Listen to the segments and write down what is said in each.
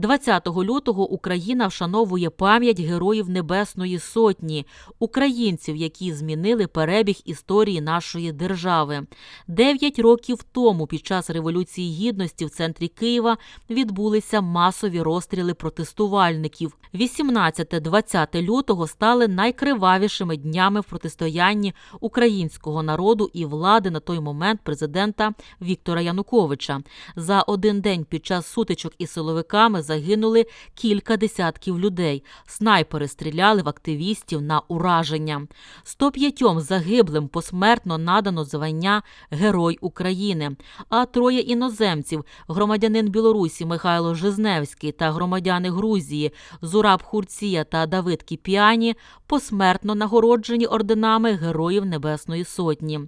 20 лютого Україна вшановує пам'ять героїв Небесної Сотні, українців, які змінили перебіг історії нашої держави. Дев'ять років тому, під час Революції Гідності в центрі Києва, відбулися масові розстріли протестувальників. 18-20 лютого стали найкривавішими днями в протистоянні українського народу і влади на той момент президента Віктора Януковича. За один день під час сутичок із силовиками загинули кілька десятків людей. Снайпери стріляли в активістів на ураження. 105 загиблим посмертно надано звання Герой України. А троє іноземців громадянин Білорусі Михайло Жизневський та громадяни Грузії Зураб Хурція та Давид Кіпіані посмертно нагороджені орденами Героїв Небесної Сотні.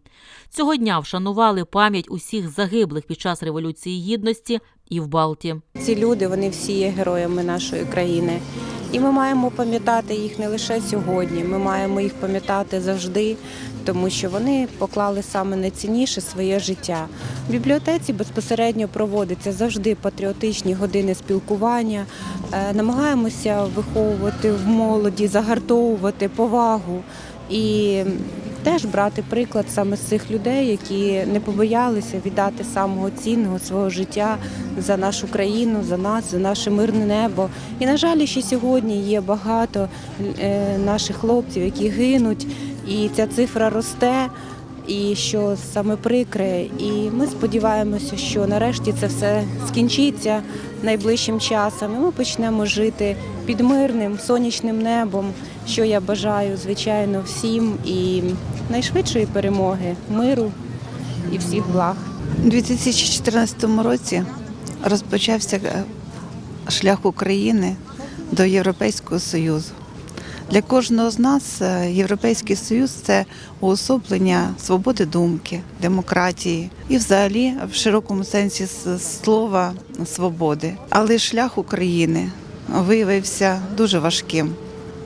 Цього дня вшанували пам'ять усіх загиблих під час Революції Гідності і в Балті. Ці люди вони всі є героями нашої країни. І ми маємо пам'ятати їх не лише сьогодні, ми маємо їх пам'ятати завжди, тому що вони поклали саме найцінніше своє життя. В бібліотеці безпосередньо проводяться завжди патріотичні години спілкування. Е, Намагаємося виховувати в молоді, загартовувати повагу і теж брати приклад саме з цих людей, які не побоялися віддати самого цінного свого життя за нашу країну, за нас, за наше мирне небо. І на жаль, ще сьогодні є багато е, наших хлопців, які гинуть, і ця цифра росте. І що саме прикре, і ми сподіваємося, що нарешті це все скінчиться найближчим часом. І ми почнемо жити під мирним сонячним небом, що я бажаю, звичайно, всім і найшвидшої перемоги, миру і всіх благ. У 2014 році розпочався е, шлях України до Європейського Союзу. Для кожного з нас е, Європейський Союз це уособлення свободи думки, демократії і, взагалі, в широкому сенсі слова свободи. Але шлях України виявився дуже важким,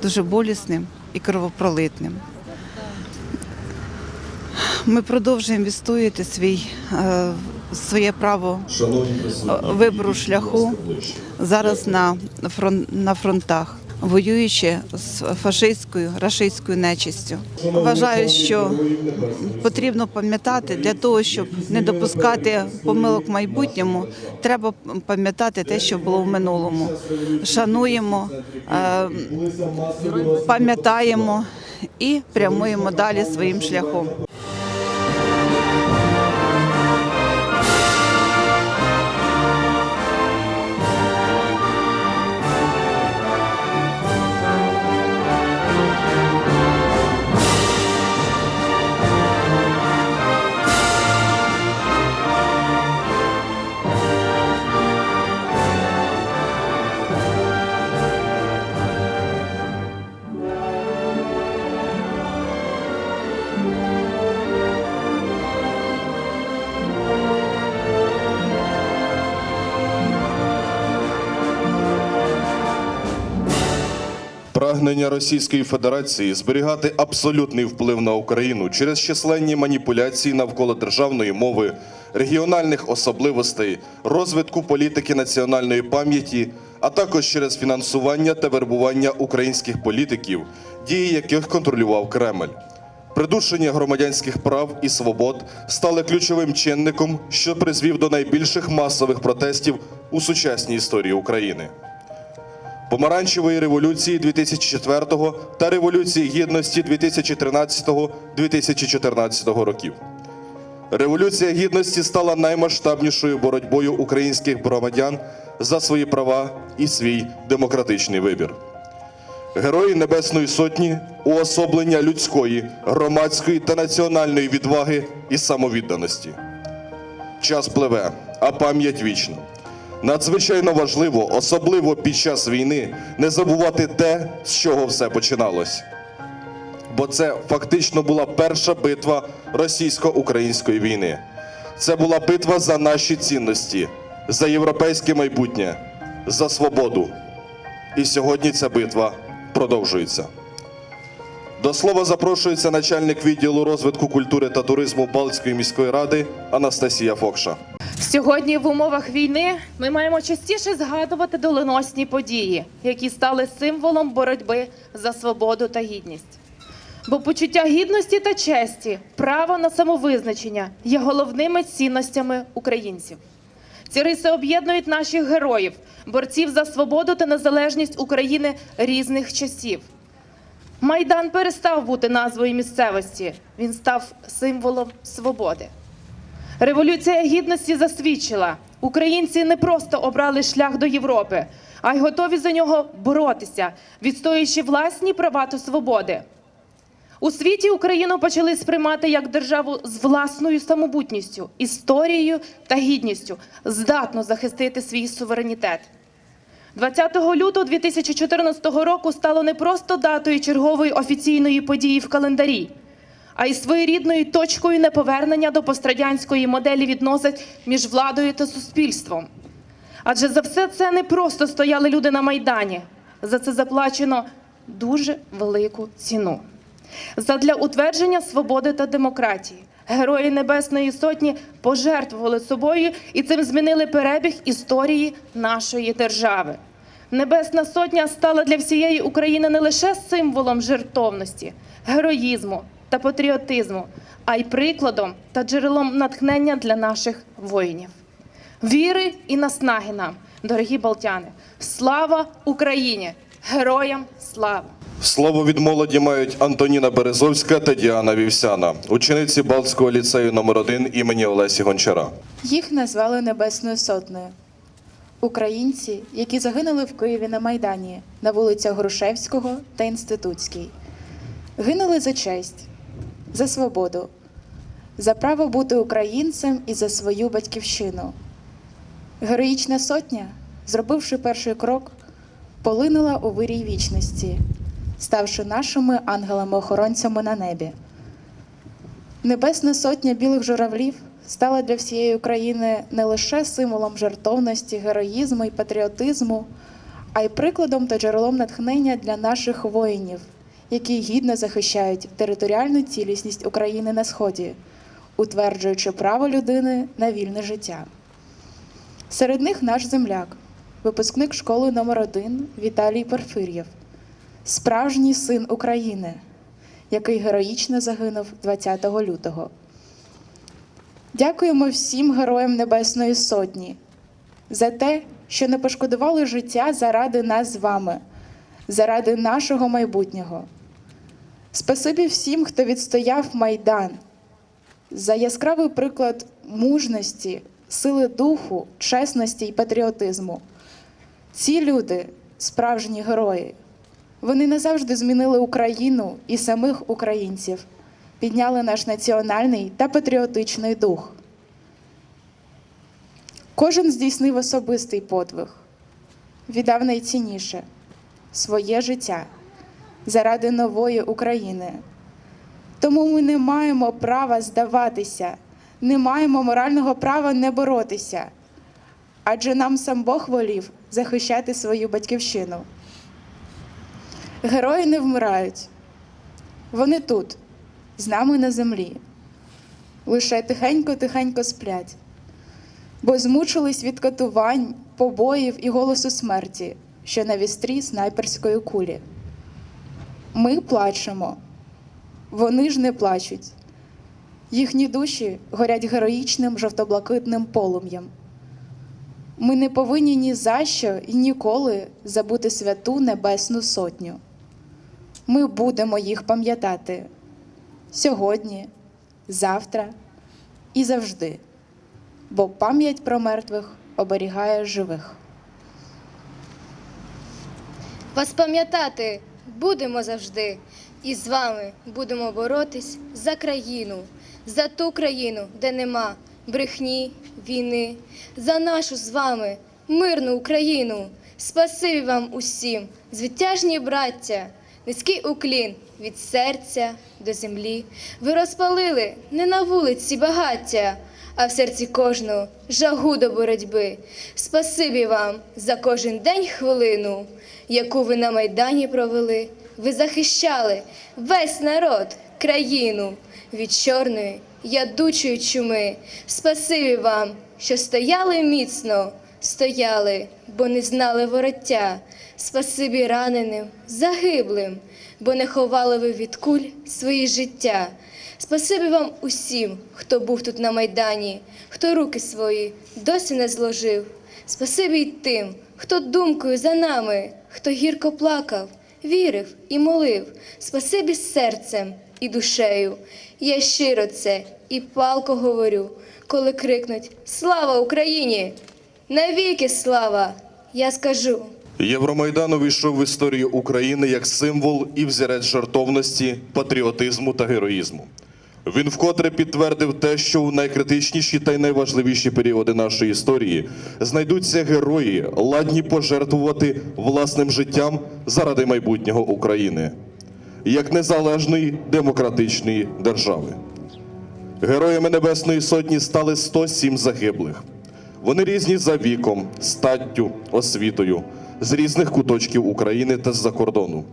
дуже болісним і кровопролитним. Ми продовжуємо відстоювати свій, е, своє право Е, вибору шляху зараз на, фрон- на фронтах, воюючи з фашистською, рашистською нечистю. Вважаю, що потрібно пам'ятати для того, щоб не допускати помилок в майбутньому, треба пам'ятати те, що було в минулому. Шануємо, е, пам'ятаємо і прямуємо далі своїм шляхом. Прагнення Російської Федерації зберігати абсолютний вплив на Україну через численні маніпуляції навколо державної мови, регіональних особливостей, розвитку політики національної пам'яті, а також через фінансування та вербування українських політиків, дії яких контролював Кремль. Придушення громадянських прав і свобод стали ключовим чинником, що призвів до найбільших масових протестів у сучасній історії України. Помаранчевої революції 2004 та Революції Гідності 2013-2014 років. Революція Гідності стала наймасштабнішою боротьбою українських громадян за свої права і свій демократичний вибір. Герої Небесної Сотні уособлення людської, громадської та національної відваги і самовідданості. Час пливе, а пам'ять вічна. Надзвичайно важливо, особливо під час війни, не забувати те, з чого все починалось. Бо це фактично була перша битва російсько-української війни. Це була битва за наші цінності, за європейське майбутнє, за свободу. І сьогодні ця битва продовжується. До слова запрошується начальник відділу розвитку культури та туризму Балтської міської ради Анастасія Фокша. Сьогодні в умовах війни ми маємо частіше згадувати доленосні події, які стали символом боротьби за свободу та гідність. Бо почуття гідності та честі, право на самовизначення є головними цінностями українців. Ці риси об'єднують наших героїв, борців за свободу та незалежність України різних часів. Майдан перестав бути назвою місцевості, він став символом свободи. Революція гідності засвідчила, українці не просто обрали шлях до Європи, а й готові за нього боротися, відстоюючи власні права та свободи. У світі Україну почали сприймати як державу з власною самобутністю, історією та гідністю, здатну захистити свій суверенітет. 20 лютого 2014 року стало не просто датою чергової офіційної події в календарі, а й своєрідною точкою неповернення до пострадянської моделі відносин між владою та суспільством. Адже за все це не просто стояли люди на Майдані, за це заплачено дуже велику ціну. Задля утвердження свободи та демократії герої Небесної Сотні пожертвували собою і цим змінили перебіг історії нашої держави. Небесна Сотня стала для всієї України не лише символом жертовності, героїзму та патріотизму, а й прикладом та джерелом натхнення для наших воїнів. Віри і наснаги нам, дорогі балтяни! Слава Україні! Героям слава! Слово від молоді мають Антоніна Березовська та Діана Вівсяна, учениці Балтського ліцею номер 1 імені Олесі Гончара. Їх назвали Небесною Сотнею. Українці, які загинули в Києві на Майдані на вулицях Грушевського та Інститутській, гинули за честь, за свободу, за право бути українцем і за свою батьківщину. Героїчна сотня, зробивши перший крок, полинула у вирій вічності, ставши нашими ангелами-охоронцями на небі. Небесна сотня білих журавлів стала для всієї України не лише символом жертовності, героїзму і патріотизму, а й прикладом та джерелом натхнення для наших воїнів, які гідно захищають територіальну цілісність України на сході, утверджуючи право людини на вільне життя. Серед них наш земляк, випускник школи номер 1 Віталій Порфир'єв, справжній син України, який героїчно загинув 20 лютого. Дякуємо всім героям Небесної Сотні за те, що не пошкодували життя заради нас з вами, заради нашого майбутнього. Спасибі всім, хто відстояв Майдан, за яскравий приклад мужності, сили духу, чесності і патріотизму. Ці люди справжні герої. Вони назавжди змінили Україну і самих українців, підняли наш національний та патріотичний дух. Кожен здійснив особистий подвиг, віддав найцінніше своє життя заради нової України. Тому ми не маємо права здаватися, не маємо морального права не боротися, адже нам сам Бог волів захищати свою батьківщину. Герої не вмирають, вони тут, з нами на землі, лише тихенько-тихенько сплять, бо змучились від катувань, побоїв і голосу смерті, що на вістрі снайперської кулі. Ми плачемо, вони ж не плачуть. Їхні душі горять героїчним жовто-блакитним полум'ям. Ми не повинні ні за що і ніколи забути святу Небесну Сотню. Ми будемо їх пам'ятати сьогодні, завтра і завжди, бо пам'ять про мертвих оберігає живих. Вас пам'ятати будемо завжди, і з вами будемо боротись за країну, за ту країну, де нема брехні, війни, за нашу з вами мирну Україну. Спасибі вам усім, звитяжні браття, низький уклін від серця до землі. Ви розпалили не на вулиці багаття, а в серці кожного жагу до боротьби. Спасибі вам за кожен день хвилину, яку ви на майдані провели. Ви захищали весь народ, країну від чорної ядучої чуми. Спасибі вам, що стояли міцно, стояли, бо не знали вороття. Спасибі раненим, загиблим, бо не ховали ви від куль свої життя. Спасибі вам усім, хто був тут на майдані, хто руки свої досі не зложив. Спасибі й тим, хто думкою за нами, хто гірко плакав, вірив і молив. Спасибі серцем і душею. Я щиро це і палко говорю, коли крикнуть Слава Україні! Навіки слава! Я скажу. Євромайдан увійшов в історію України як символ і взірець жартовності, патріотизму та героїзму. Він вкотре підтвердив те, що у найкритичніші та й найважливіші періоди нашої історії знайдуться герої, ладні пожертвувати власним життям заради майбутнього України як незалежної демократичної держави. Героями Небесної Сотні стали 107 загиблих. Вони різні за віком, статтю, освітою, з різних куточків України та з-за кордону.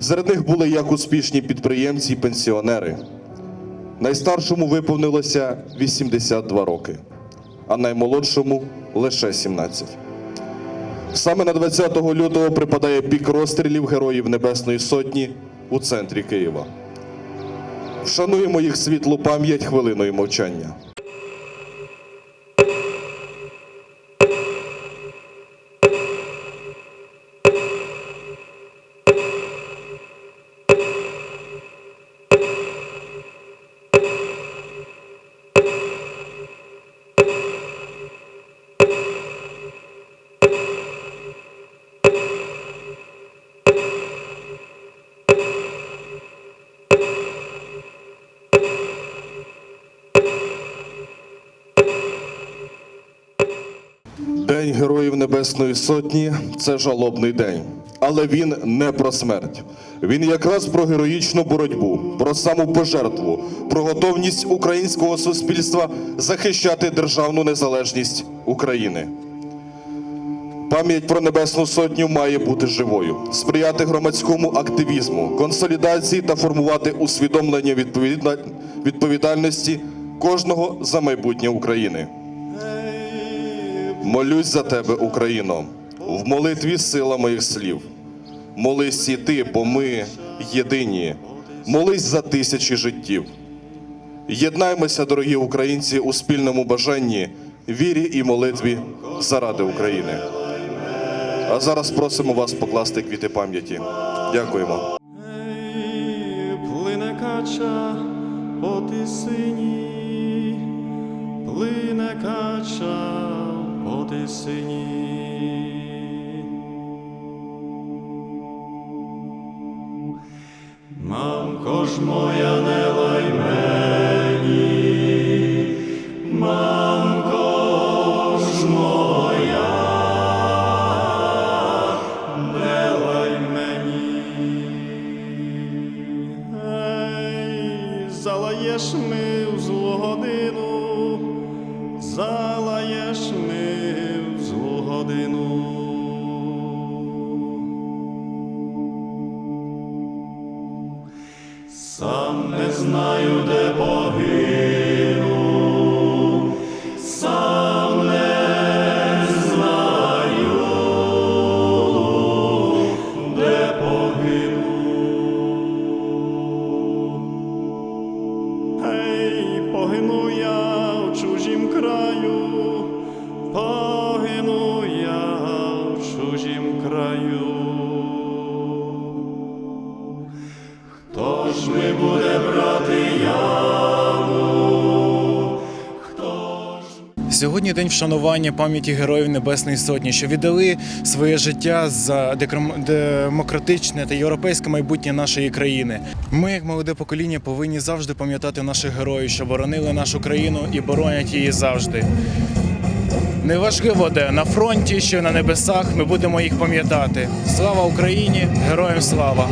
Серед них були як успішні підприємці і пенсіонери. Найстаршому виповнилося 82 роки, а наймолодшому лише 17. Саме на 20 лютого припадає пік розстрілів Героїв Небесної Сотні у центрі Києва. Вшануємо їх світлу пам'ять хвилиною мовчання. День Героїв Небесної Сотні це жалобний день. Але він не про смерть. Він якраз про героїчну боротьбу, про самопожертву, про готовність українського суспільства захищати державну незалежність України. Пам'ять про Небесну Сотню має бути живою, сприяти громадському активізму, консолідації та формувати усвідомлення відповідальності кожного за майбутнє України. Молюсь за тебе, Україно, в молитві сила моїх слів. Молись і ти, бо ми єдині. Молись за тисячі життів. Єднаймося, дорогі українці, у спільному бажанні, вірі і молитві заради України. А зараз просимо вас покласти квіти пам'яті. Дякуємо. Плине кача по тисині, плине кача по тисині. Мамко ж моя не Сьогодні день вшанування пам'яті героїв Небесної Сотні, що віддали своє життя за демократичне та європейське майбутнє нашої країни. Ми, як молоде покоління, повинні завжди пам'ятати наших героїв, що боронили нашу країну і боронять її завжди. Неважливо де на фронті чи на небесах. Ми будемо їх пам'ятати. Слава Україні! Героям слава!